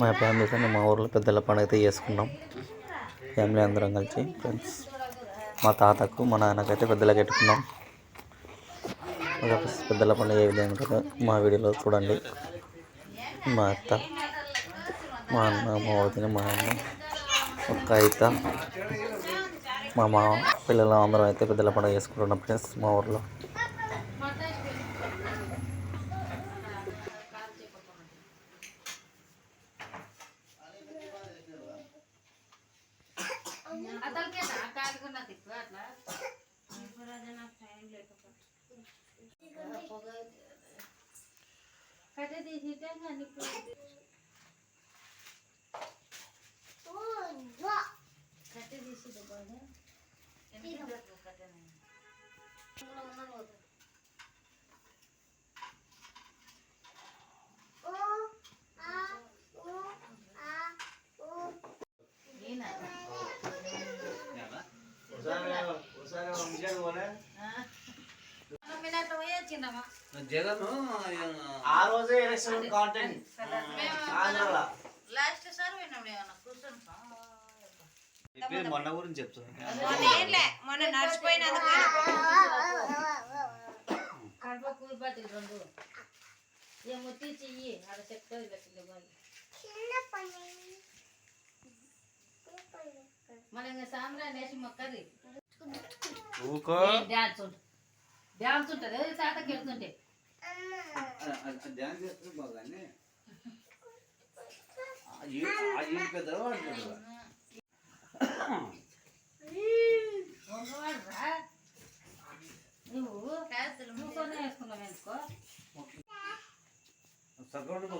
మా ఫ్యామిలీతో మా ఊర్లో పెద్దల పండుగ అయితే చేసుకున్నాం ఫ్యామిలీ అందరం కలిసి ఫ్రెండ్స్ మా తాతకు మా నాన్నకైతే పెద్దలకు పెట్టుకున్నాం పెద్దల పండుగ ఏ విధంగా ఉంటుందో మా వీడియోలో చూడండి. మా అత్త మా అన్న మా వదిన మా అన్న ఒక్క అయిత మా మా పిల్లలు అందరం అయితే పెద్దల పండుగ చేసుకుంటున్నాం ఫ్రెండ్స్ మా ఊర్లో. కట్ట కానీ కట్ట తీసి జగన్ ఆ రోజే ఎలక్షన్ కాంటెంట్ లాస్ట్ సార్ విన్నాం ఏమన్నా కూర్చొని మొన్న గురించి చెప్తాను మొన్న మన ఇంకా సాంబ్రాన్ని వేసి మొక్కది. ఊకో. ఉంటుంది డ్యాన్స్ ఉంటుంది తాతకి వెళ్తుంటే ధ్యానం చేస్తే బాగానే నువ్వు సగం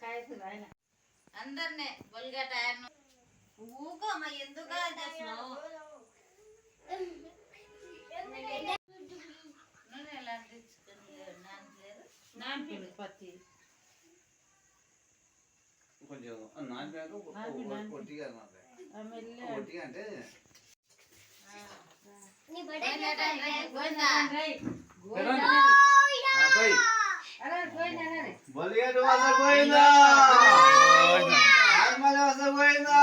కాయతులు ఆయన. అందరినీ బొల్గట ఆయన ఊకో అమ్మ ఎందుకు చేస్తున్నావు? నూనె ఎలా నానలేదు పత్తి. కొంచెం కొట్టిగా అంటే. బలిగేటు వాస పోయిందా? ఆత్మల వాస పోయిందా?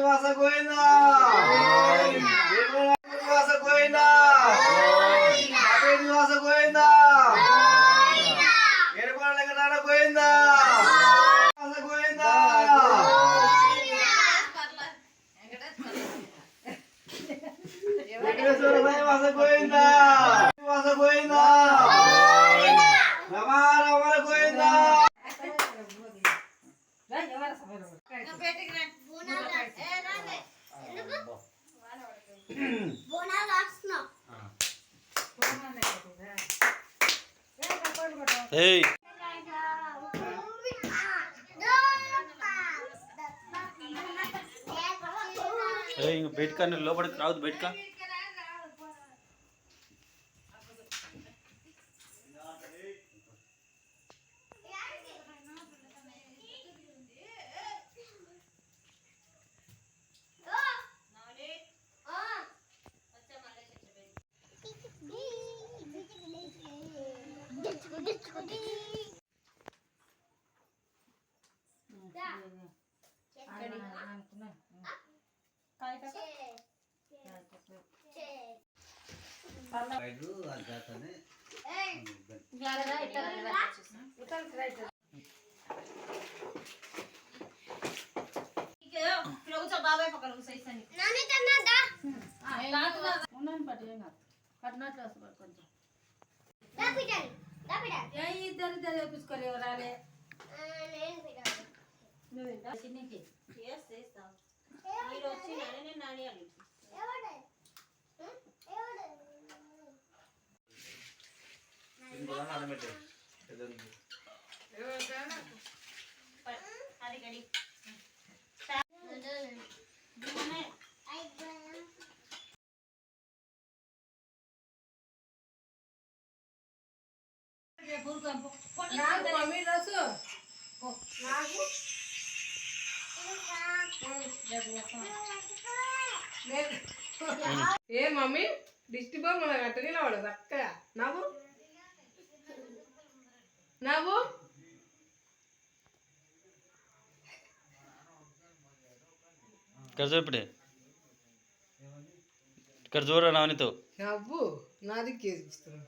వాస పోయిందా విద్యుత్ వాస పోయిందా అటేటి వాస పోయిందా ఏడుకోడ లెక్కటాడ పోయిందా వాస పోయిందా వెంకటేశ్వర స్వామి వాస పోయిందా వాస పోయిందా రమా రమణ పోయిందా ఏయ్ ఏయ్ బయటకా నువ్వు లోపలికి రావద్దు బయటకా బాబాయ్ పక్కన కూర్చో ఇస్తాను. ఉన్నాను పట్టు ఏం కాదు. పట్టినట్లు వస్తుంది కొంచెం. ఇద్దరు ఇద్దరు వేపించుకోరు ఎవరాలే నువ్వు తింటా. చిన్నికి నాకు మమ్మీ డ్రెస్ నాకు లేదు. ఏ మమ్మీ దిష్టి బొమ్మ గట్ట వాడు చక్కగా. నాకు నవ్వు ఇక్కడ చూపిడే ఇక్కడ చూడరా నావనితో నవ్వు నాది కేసిస్తున్నా